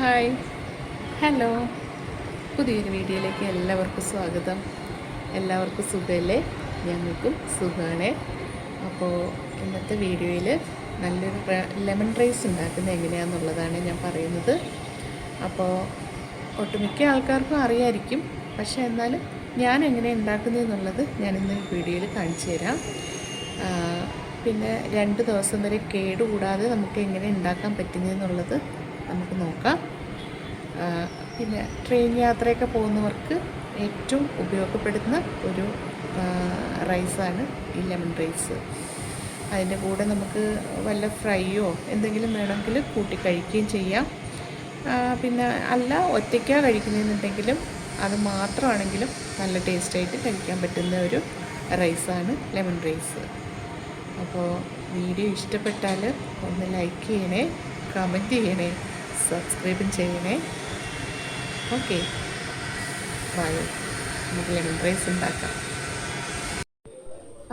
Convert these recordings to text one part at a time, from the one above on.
Hi. Hello. പുതിയൊരു വീഡിയോയിലേക്ക് എല്ലാവർക്കും സ്വാഗതം. എല്ലാവർക്കും സുഖമല്ലേ? ഞങ്ങൾക്കും സുഖമാണ്. അപ്പോൾ ഇന്നത്തെ വീഡിയോയിൽ നല്ലൊരു ലെമൺ റൈസ് ഉണ്ടാക്കുന്നത് എങ്ങനെയാണെന്നുള്ളതാണ് ഞാൻ പറയുന്നത്. അപ്പോൾ ഒട്ടുമിക്ക ആൾക്കാർക്കും അറിയായിരിക്കും. പക്ഷേ എന്നാലും ഞാൻ എങ്ങനെ ഉണ്ടാക്കുന്നതെന്നുള്ളത് ഞാൻ ഇന്ന് വീഡിയോയിൽ കാണിച്ചു തരാം. പിന്നെ രണ്ട് ദിവസം വരെ കേടുകൂടാതെ നമുക്ക് എങ്ങനെ ഉണ്ടാക്കാൻ പറ്റുന്നതെന്നുള്ളത് നമുക്ക് നോക്കാം. പിന്നെ ട്രെയിൻ യാത്രയൊക്കെ പോകുന്നവർക്ക് ഏറ്റവും ഉപയോഗപ്പെടുന്ന ഒരു റൈസാണ് ഈ ലെമൺ റൈസ്. അതിന്റെ കൂടെ നമുക്ക് വല്ല ഫ്രൈയോ എന്തെങ്കിലും വേണമെങ്കിൽ കൂട്ടി കഴിക്കുകയും ചെയ്യാം. പിന്നെ അല്ല ഒറ്റയ്ക്കാണ് കഴിക്കുന്നതെന്നുണ്ടെങ്കിലും അത് മാത്രമാണെങ്കിലും നല്ല ടേസ്റ്റായിട്ട് കഴിക്കാൻ പറ്റുന്ന ഒരു റൈസാണ് ലെമൺ റൈസ്. അപ്പോൾ വീഡിയോ ഇഷ്ടപ്പെട്ടാൽ ഒന്ന് ലൈക്ക് ചെയ്യണേ കമന്റ് ചെയ്യണേ. സബ്സ്ക്രൈബും ചെയ്യണേ. ഓക്കെ ബായോ നമുക്ക് ലെമൺ റൈസ് ഉണ്ടാക്കാം.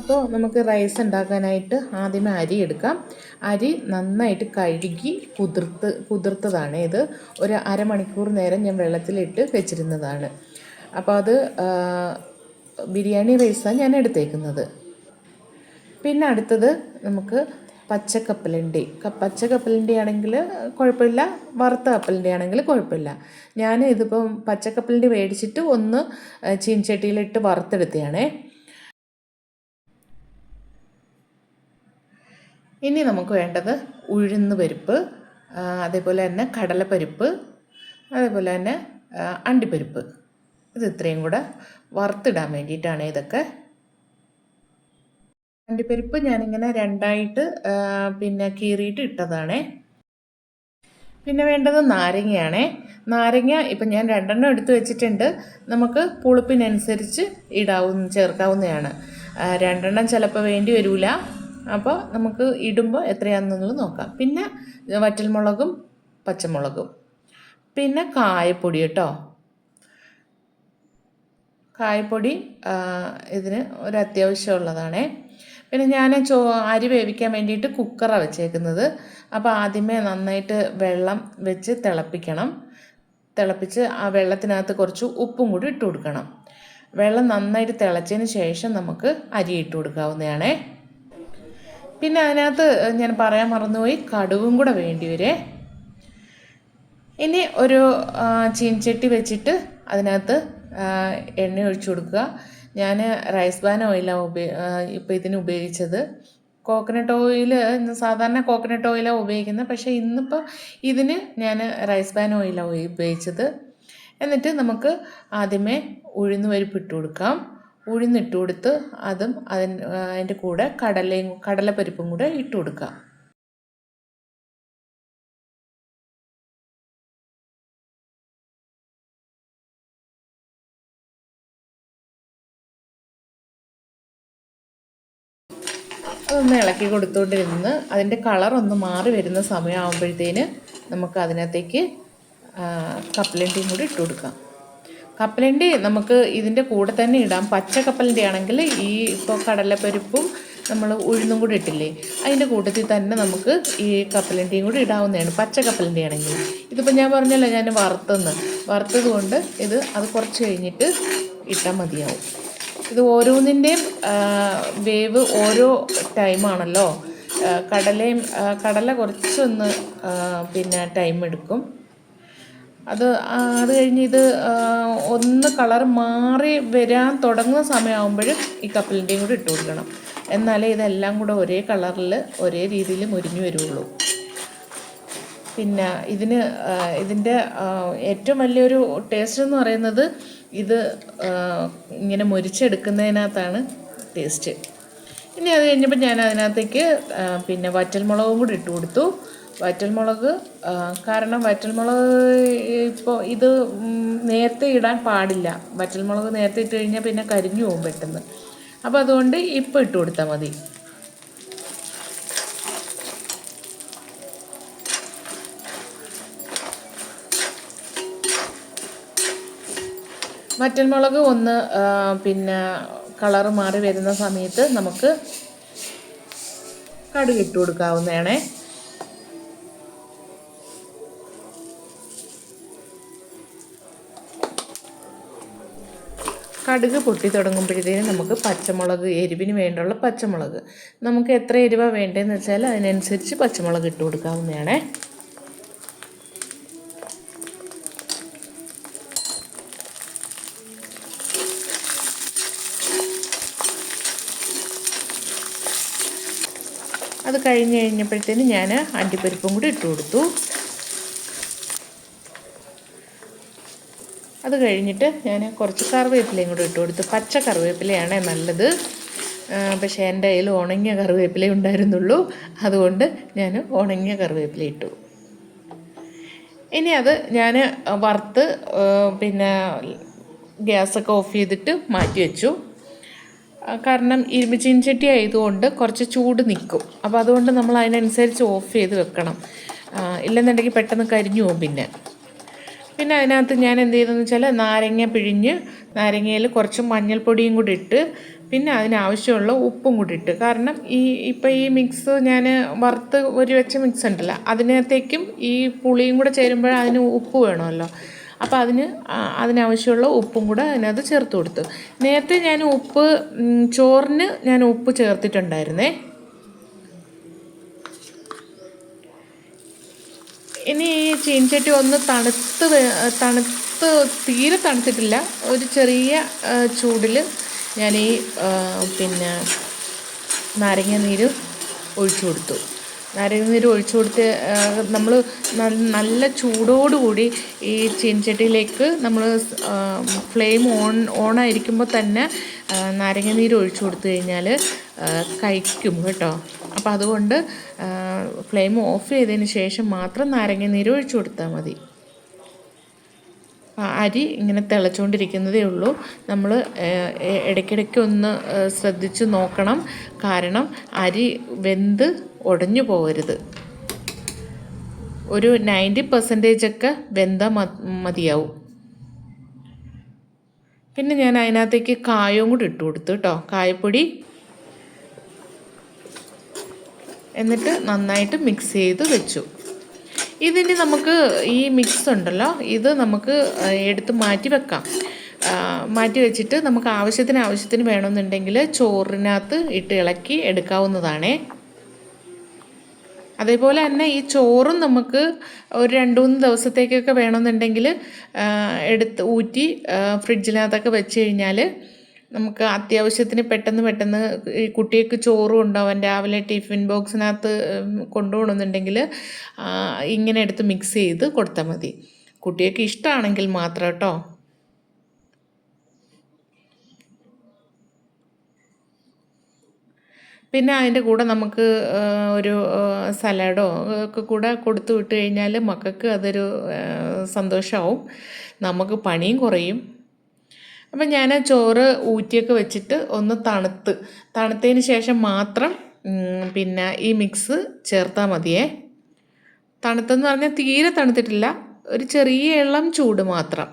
അപ്പോൾ നമുക്ക് റൈസ് ഉണ്ടാക്കാനായിട്ട് ആദ്യമേ അരി എടുക്കാം. അരി നന്നായിട്ട് കഴുകി കുതിർത്ത് കുതിർത്തതാണ് ഇത്. ഒരു അരമണിക്കൂർ നേരം ഞാൻ വെള്ളത്തിലിട്ട് വെച്ചിരുന്നതാണ്. അപ്പോൾ അത് ബിരിയാണി റൈസാണ് ഞാൻ എടുത്തേക്കുന്നത്. പിന്നെ അടുത്തത് നമുക്ക് പച്ച കപ്പലണ്ടി പച്ച കപ്പലണ്ടി ആണെങ്കിൽ കുഴപ്പമില്ല. വറുത്ത കപ്പലണ്ടി ആണെങ്കിൽ കുഴപ്പമില്ല. ഞാൻ ഇതിപ്പം പച്ച കപ്പലണ്ടി മേടിച്ചിട്ട് ഒന്ന് ചീൻചട്ടിയിലിട്ട് വറുത്തെടുത്തതാണേ ഇനി നമുക്ക് വേണ്ടത് ഉഴുന്ന് പരിപ്പ് അതേപോലെ തന്നെ കടലപ്പരിപ്പ് അതേപോലെ തന്നെ അണ്ടിപ്പരിപ്പ്. ഇത് ഇത്രയും കൂടെ വറുത്തിടാൻ വേണ്ടിയിട്ടാണ് ഇതൊക്കെ അണ്ടിപ്പരിപ്പ് ഞാനിങ്ങനെ രണ്ടായിട്ട് പിന്നെ കീറിയിട്ട് ഇട്ടതാണേ. പിന്നെ വേണ്ടത് നാരങ്ങയാണേ. നാരങ്ങ ഇപ്പം ഞാൻ രണ്ടെണ്ണം എടുത്തു വെച്ചിട്ടുണ്ട്. നമുക്ക് പുളിപ്പിനനുസരിച്ച് ഇടാവുന്ന ചേർക്കാവുന്നതാണ്. രണ്ടെണ്ണം ചിലപ്പോൾ വേണ്ടി വരില്ല അപ്പോൾ നമുക്ക് ഇടുമ്പോൾ എത്രയാണെന്നുള്ളത് നോക്കാം. പിന്നെ വറ്റൽമുളകും പച്ചമുളകും. പിന്നെ കായപ്പൊടി കേട്ടോ. കായപ്പൊടി ഇതിന് ഒരു അത്യാവശ്യമുള്ളതാണേ പിന്നെ ഞാൻ ചോ അരി വേവിക്കാൻ വേണ്ടിയിട്ട് കുക്കറാണ് വെച്ചേക്കുന്നത്. അപ്പോൾ ആദ്യമേ നന്നായിട്ട് വെള്ളം വെച്ച് തിളപ്പിക്കണം. തിളപ്പിച്ച് ആ വെള്ളത്തിനകത്ത് കുറച്ച് ഉപ്പും കൂടി ഇട്ട് കൊടുക്കണം. വെള്ളം നന്നായിട്ട് തിളച്ചതിന് ശേഷം നമുക്ക് അരി ഇട്ട് കൊടുക്കാവുന്നതാണേ. പിന്നെ അതിനകത്ത് ഞാൻ പറയാൻ മറന്നുപോയി കടുവും കൂടെ വേണ്ടി വരേ. ഇനി ഒരു ചീൻചട്ടി വെച്ചിട്ട് അതിനകത്ത് എണ്ണ ഒഴിച്ചു കൊടുക്കുക. ഞാൻ റൈസ് ബാൻ ഓയിലാണ് ഉപയോഗ ഇപ്പോൾ ഇതിന് ഉപയോഗിച്ചത്. കോക്കനട്ട് ഓയിൽ സാധാരണ കോക്കനട്ട് ഓയിലാണ് ഉപയോഗിക്കുന്നത്. പക്ഷേ ഇന്നിപ്പോൾ ഇതിന് ഞാൻ റൈസ് ബാൻ ഓയിലാണ് ഉപയോഗിച്ചത്. എന്നിട്ട് നമുക്ക് ആദ്യമേ ഉഴുന്ന് പരിപ്പ് ഇട്ട് കൊടുക്കാം. ഉഴുന്നിട്ട് കൊടുത്ത് അതും അതിന് അതിന്റെ കൂടെ കടലയും കടലപ്പരിപ്പും കൂടെ ഇട്ട് കൊടുക്കാം. അതൊന്ന് ഇളക്കി കൊടുത്തുകൊണ്ടിരുന്ന് അതിന്റെ കളർ ഒന്ന് മാറി വരുന്ന സമയമാകുമ്പോഴത്തേന് നമുക്ക് അതിനകത്തേക്ക് കപ്പലണ്ടിയും കൂടി ഇട്ട് കൊടുക്കാം. കപ്പലണ്ടി നമുക്ക് ഇതിന്റെ കൂടെ തന്നെ ഇടാം. പച്ച കപ്പലണ്ടി ആണെങ്കിൽ ഈ ഇപ്പോൾ കടലപ്പരിപ്പും നമ്മൾ ഉഴുന്നും കൂടി ഇട്ടില്ലേ അതിന്റെ കൂട്ടത്തിൽ തന്നെ നമുക്ക് ഈ കപ്പലണ്ടിയും കൂടി ഇടാവുന്നതാണ്. പച്ച കപ്പലണ്ടി ആണെങ്കിൽ. ഇതിപ്പോൾ ഞാൻ പറഞ്ഞല്ലോ ഞാൻ വറുത്തെന്ന് വറുത്തത് കൊണ്ട് ഇത് അത് കുറച്ച് കഴിഞ്ഞിട്ട് ഇട്ടാൽ മതിയാവും. ഇത് ഓരോന്നിന്റെയും വേവ് ഓരോ ടൈമാണല്ലോ കടലയും കടല കുറച്ചൊന്ന് പിന്നെ ടൈം എടുക്കും. അത് അത് കഴിഞ്ഞ് ഇത് ഒന്ന് കളർ മാറി വരാൻ തുടങ്ങുന്ന സമയമാകുമ്പോഴും ഈ കപ്പലിന്റെയും കൂടി ഇട്ട് കൊടുക്കണം. എന്നാലേ ഇതെല്ലാം കൂടെ ഒരേ കളറിൽ ഒരേ രീതിയിൽ മുരിഞ്ഞു വരുള്ളൂ. പിന്നെ ഇതിന് ഇതിന്റെ ഏറ്റവും വലിയൊരു ടേസ്റ്റ് എന്ന് പറയുന്നത് ഇത് ഇങ്ങനെ മുരിച്ചെടുക്കുന്നതിനകത്താണ് ടേസ്റ്റ് ഇനി അത് കഴിഞ്ഞപ്പോൾ ഞാൻ അതിനകത്തേക്ക് പിന്നെ വറ്റൽമുളകും കൂടി ഇട്ട് കൊടുത്തു. വറ്റൽമുളക് കാരണം വറ്റൽമുളക് ഇപ്പോൾ ഇത് നേരത്തെ ഇടാൻ പാടില്ല. വറ്റൽമുളക് നേരത്തെ ഇട്ട് കഴിഞ്ഞാൽ പിന്നെ കരിഞ്ഞു പോകും പെട്ടെന്ന്. അപ്പോൾ അതുകൊണ്ട് ഇപ്പോൾ ഇട്ട് കൊടുത്താൽ മതി. വറ്റൽമുളക് ഒന്ന് പിന്നെ കളർ മാറി വരുന്ന സമയത്ത് നമുക്ക് കടുക് ഇട്ട് കൊടുക്കാവുന്നതാണ്. കടുക് പൊട്ടി തുടങ്ങുമ്പോഴത്തേനും നമുക്ക് പച്ചമുളക് എരിവിന് വേണ്ടിയുള്ള പച്ചമുളക്. നമുക്ക് എത്ര എരിവ വേണ്ടതെന്ന് വെച്ചാൽ അതിനനുസരിച്ച് പച്ചമുളക് ഇട്ട് കൊടുക്കാവുന്നതാണേ. അത് കഴിഞ്ഞ് കഴിഞ്ഞപ്പോഴത്തേന് ഞാൻ അണ്ടിപ്പരിപ്പും കൂടി ഇട്ട് കൊടുത്തു. അത് കഴിഞ്ഞിട്ട് ഞാൻ കുറച്ച് കറിവേപ്പിലയും കൂടി ഇട്ട് കൊടുത്തു. പച്ച കറിവേപ്പിലയാണ് നല്ലത്. പക്ഷേ എന്റെ കയ്യിൽ ഉണങ്ങിയ കറിവേപ്പില ഉണ്ടായിരുന്നുള്ളൂ. അതുകൊണ്ട് ഞാൻ ഉണങ്ങിയ കറിവേപ്പില ഇട്ടു. ഇനി അത് ഞാൻ വറുത്ത് പിന്നെ ഗ്യാസൊക്കെ ഓഫ് ചെയ്തിട്ട് മാറ്റി വെച്ചു. കാരണം ഇരുമ്പ് ചീൻചട്ടി ആയതുകൊണ്ട് കുറച്ച് ചൂട് നിൽക്കും. അപ്പോൾ അതുകൊണ്ട് നമ്മൾ അതിനനുസരിച്ച് ഓഫ് ചെയ്ത് വെക്കണം. ഇല്ലെന്നുണ്ടെങ്കിൽ പെട്ടെന്ന് കരിഞ്ഞു പോകും പിന്നെ. പിന്നെ അതിനകത്ത് ഞാൻ എന്ത് ചെയ്തെന്ന് വെച്ചാൽ നാരങ്ങ പിഴിഞ്ഞ് നാരങ്ങയിൽ കുറച്ച് മഞ്ഞൾപ്പൊടിയും കൂടി ഇട്ട് പിന്നെ അതിനാവശ്യമുള്ള ഉപ്പും കൂടി ഇട്ട്. കാരണം ഈ ഇപ്പോൾ ഈ മിക്സ് ഞാൻ വറുത്ത് ഒരു വെച്ച മിക്സ് ഉണ്ടല്ലോ അതിനകത്തേക്കും ഈ പുളിയും കൂടെ ചേരുമ്പോൾ അതിന് ഉപ്പ് വേണമല്ലോ. അപ്പോൾ അതിന് അതിനാവശ്യമുള്ള ഉപ്പും കൂടെ അതിനകത്ത് ചേർത്ത് കൊടുത്തു. നേരത്തെ ഞാൻ ഉപ്പ് ചോറിന് ഞാൻ ഉപ്പ് ചേർത്തിട്ടുണ്ടായിരുന്നേ. ഇനി ഈ ചീൻചട്ടി ഒന്ന് തണുത്ത് തണുത്ത് തീരെ തണുത്തിട്ടില്ല. ഒരു ചെറിയ ചൂടിൽ ഞാൻ ഈ പിന്നെ നാരങ്ങ നീര് ഒഴിച്ചു കൊടുത്തു. നാരങ്ങ നീര് ഒഴിച്ചു കൊടുത്ത് നമ്മൾ നല്ല ചൂടോടുകൂടി ഈ ചീൻചട്ടിയിലേക്ക് നമ്മൾ ഫ്ലെയിം ഓൺ ഓണായിരിക്കുമ്പോൾ തന്നെ നാരങ്ങനീര് നാരങ്ങ നീര് ഒഴിച്ചു കൊടുത്തു കഴിഞ്ഞാൽ കഴിക്കും കേട്ടോ. അപ്പോൾ അതുകൊണ്ട് ഫ്ലെയിം ഓഫ് ചെയ്തതിന് ശേഷം മാത്രം നാരങ്ങ നീര് ഒഴിച്ചു കൊടുത്താൽ മതി. അരി ഇങ്ങനെ തിളച്ചുകൊണ്ടിരിക്കുന്നതേ ഉള്ളൂ. നമ്മൾ ഇടയ്ക്കിടയ്ക്ക് ഒന്ന് ശ്രദ്ധിച്ചു നോക്കണം. കാരണം അരി വെന്ത് ഉടഞ്ഞു പോകരുത്. ഒരു നയന്റി പെർസെന്റേജ് ഒക്കെ വെന്ത മതിയാവും. പിന്നെ ഞാൻ അതിനകത്തേക്ക് കായവും കൂടി ഇട്ട് കൊടുത്തു കേട്ടോ. കായപ്പൊടി. എന്നിട്ട് നന്നായിട്ട് മിക്സ് ചെയ്ത് വെച്ചു. ഇതിന് നമുക്ക് ഈ മിക്സ് ഉണ്ടല്ലോ. ഇത് നമുക്ക് എടുത്ത് മാറ്റി വെക്കാം. മാറ്റി വെച്ചിട്ട് നമുക്ക് ആവശ്യത്തിന് ആവശ്യത്തിന് വേണമെന്നുണ്ടെങ്കിൽ ചോറിനകത്ത് ഇട്ട് ഇളക്കി എടുക്കാവുന്നതാണേ. അതേപോലെ തന്നെ ഈ ചോറും നമുക്ക് ഒരു രണ്ട് മൂന്ന് ദിവസത്തേക്കൊക്കെ വേണമെന്നുണ്ടെങ്കിൽ എടുത്ത് ഊറ്റി ഫ്രിഡ്ജിനകത്തൊക്കെ വെച്ച് കഴിഞ്ഞാൽ നമുക്ക് അത്യാവശ്യത്തിന് പെട്ടെന്ന് പെട്ടെന്ന് ഈ കുട്ടിക്ക് ചോറ് കൊണ്ടുപോകാൻ രാവിലെ ടിഫിൻ ബോക്സിനകത്ത് കൊണ്ടുപോകണമെന്നുണ്ടെങ്കിൽ ഇങ്ങനെ എടുത്ത് മിക്സ് ചെയ്ത് കൊടുത്താൽ മതി. കുട്ടികൾക്ക് ഇഷ്ടമാണെങ്കിൽ മാത്രം കേട്ടോ. പിന്നെ അതിന്റെ കൂടെ നമുക്ക് ഒരു സലാഡോ ഒക്കെ കൂടെ കൊടുത്തു വിട്ട് കഴിഞ്ഞാൽ മക്കൾക്ക് അതൊരു സന്തോഷമാവും. നമുക്ക് പണിയും കുറയും. അപ്പം ഞാൻ ആ ചോറ് ഊറ്റിയൊക്കെ വെച്ചിട്ട് ഒന്ന് തണുത്ത്. തണുത്തതിന് ശേഷം മാത്രം പിന്നെ ഈ മിക്സ് ചേർത്താൽ മതിയേ. തണുത്തെന്ന് പറഞ്ഞാൽ തീരെ തണുത്തിട്ടില്ല. ഒരു ചെറിയ ഇളം ചൂട് മാത്രം.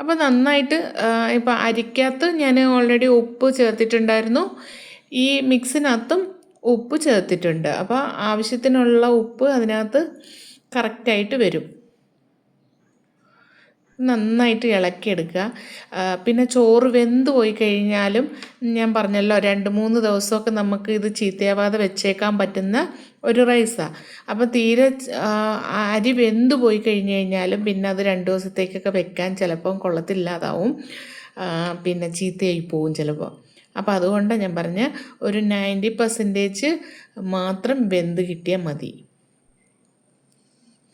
അപ്പോൾ നന്നായിട്ട് ഇപ്പോൾ അരിക്കകത്ത് ഞാൻ ഓൾറെഡി ഉപ്പ് ചേർത്തിട്ടുണ്ടായിരുന്നു. ഈ മിക്സിനകത്തും ഉപ്പ് ചേർത്തിട്ടുണ്ട്. അപ്പോൾ ആവശ്യത്തിനുള്ള ഉപ്പ് അതിനകത്ത് കറക്റ്റായിട്ട് വരും. നന്നായിട്ട് ഇളക്കിയെടുക്കുക. പിന്നെ ചോറ് വെന്ത് പോയി കഴിഞ്ഞാലും ഞാൻ പറഞ്ഞല്ലോ രണ്ട് മൂന്ന് ദിവസമൊക്കെ നമുക്ക് ഇത് ചീത്തയാവാതെ വെച്ചേക്കാൻ പറ്റുന്ന ഒരു റൈസാണ് അപ്പോൾ തീരെ അരി വെന്ത് പോയി കഴിഞ്ഞ് കഴിഞ്ഞാലും പിന്നെ അത് രണ്ട് ദിവസത്തേക്കൊക്കെ വെക്കാൻ ചിലപ്പം കൊള്ളത്തില്ലാതാവും. പിന്നെ ചീത്തയായി പോവും ചിലപ്പോൾ അപ്പോൾ അതുകൊണ്ടാണ് ഞാൻ പറഞ്ഞ ഒരു നയന്റി പെർസെന്റേജ് മാത്രം വെന്ത് കിട്ടിയാൽ മതി.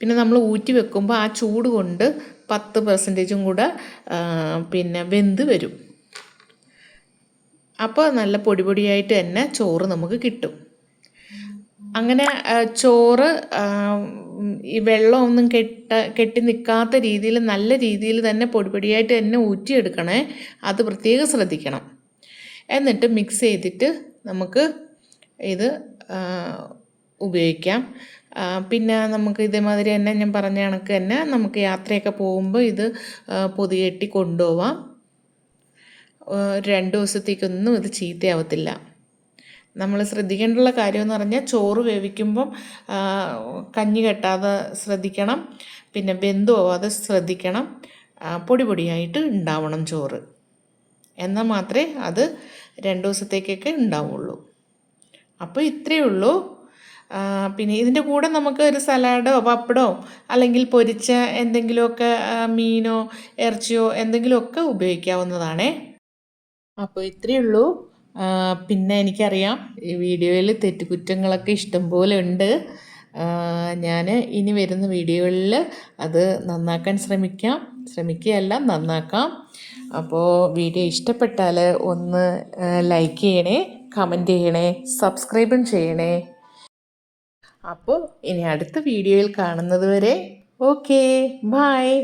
പിന്നെ നമ്മൾ ഊറ്റി വെക്കുമ്പോൾ ആ ചൂട് കൊണ്ട് പത്ത് പെർസെന്റേജും കൂടെ പിന്നെ വെന്ത് വരും. അപ്പോൾ നല്ല പൊടി പൊടിയായിട്ട് തന്നെ ചോറ് നമുക്ക് കിട്ടും. അങ്ങനെ ചോറ് ഈ വെള്ളമൊന്നും കെട്ട കെട്ടി നിൽക്കാത്ത രീതിയിൽ നല്ല രീതിയിൽ തന്നെ പൊടിപൊടിയായിട്ട് തന്നെ ഊറ്റിയെടുക്കണേ. അത് പ്രത്യേകം ശ്രദ്ധിക്കണം. എന്നിട്ട് മിക്സ് ചെയ്തിട്ട് നമുക്ക് ഇത് ഉപയോഗിക്കാം. പിന്നെ നമുക്ക് ഇതേമാതിരി തന്നെ ഞാൻ പറഞ്ഞ കണക്ക് തന്നെ നമുക്ക് യാത്രയൊക്കെ പോകുമ്പോൾ ഇത് പൊതിയെട്ടി കൊണ്ടുപോവാം. രണ്ട് ദിവസത്തേക്കൊന്നും ഇത് ചീത്തയാവത്തില്ല. നമ്മൾ ശ്രദ്ധിക്കേണ്ടുള്ള കാര്യമെന്ന് പറഞ്ഞാൽ ചോറ് വേവിക്കുമ്പം കഞ്ഞി കെട്ടാതെ ശ്രദ്ധിക്കണം. പിന്നെ ബന്ധു പോവാതെ ശ്രദ്ധിക്കണം. പൊടി പൊടിയായിട്ട് ഉണ്ടാവണം ചോറ്. എന്നാൽ മാത്രമേ അത് രണ്ട് ദിവസത്തേക്കൊക്കെ ഉണ്ടാവുള്ളൂ. അപ്പോൾ ഇത്രയേ ഉള്ളൂ. പിന്നെ ഇതിന്റെ കൂടെ നമുക്ക് ഒരു സലാഡോ പപ്പടോ അല്ലെങ്കിൽ പൊരിച്ച എന്തെങ്കിലുമൊക്കെ മീനോ ഇറച്ചിയോ എന്തെങ്കിലുമൊക്കെ ഉപയോഗിക്കാവുന്നതാണേ. അപ്പോൾ ഇത്രയേ ഉള്ളൂ. പിന്നെ എനിക്കറിയാം ഈ വീഡിയോയിൽ തെറ്റുകുറ്റങ്ങളൊക്കെ ഇഷ്ടംപോലെ ഉണ്ട്. ഞാൻ ഇനി വരുന്ന വീഡിയോകളിൽ അത് നന്നാക്കാൻ ശ്രമിക്കാം. ശ്രമിക്കുകയല്ല നന്നാക്കാം. അപ്പോൾ വീഡിയോ ഇഷ്ടപ്പെട്ടാൽ ഒന്ന് ലൈക്ക് ചെയ്യണേ കമന്റ് ചെയ്യണേ സബ്സ്ക്രൈബും ചെയ്യണേ. അപ്പോൾ ഇനി അടുത്ത വീഡിയോയിൽ കാണുന്നത് വരെ ഓക്കേ ബായ്